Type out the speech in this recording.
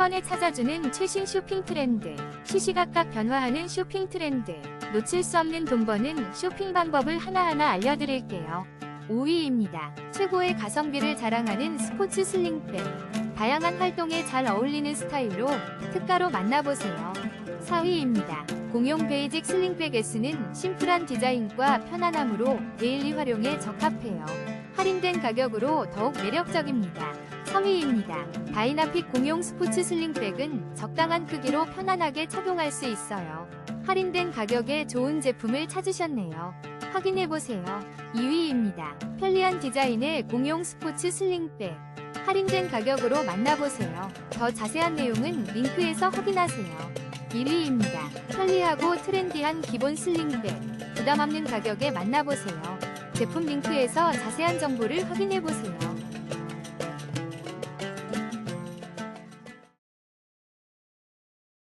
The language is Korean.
번에 찾아주는 최신 쇼핑 트렌드. 시시각각 변화하는 쇼핑 트렌드. 놓칠 수 없는 돈 버는 쇼핑 방법을 하나하나 알려드릴게요. 5위입니다. 최고의 가성비를 자랑하는 스포츠 슬링백. 다양한 활동에 잘 어울리는 스타일로 특가로 만나보세요. 4위입니다. 공용 베이직 슬링백 S는 심플한 디자인과 편안함으로 데일리 활용에 적합해요. 할인된 가격으로 더욱 매력적입니다. 3위입니다. 다이나픽 공용 스포츠 슬링백은 적당한 크기로 편안하게 착용할 수 있어요. 할인된 가격에 좋은 제품을 찾으셨네요. 확인해보세요. 2위입니다. 편리한 디자인의 공용 스포츠 슬링백. 할인된 가격으로 만나보세요. 더 자세한 내용은 링크에서 확인하세요. 1위입니다. 편리하고 트렌디한 기본 슬링백. 부담 없는 가격에 만나보세요. 제품 링크에서 자세한 정보를 확인해보세요.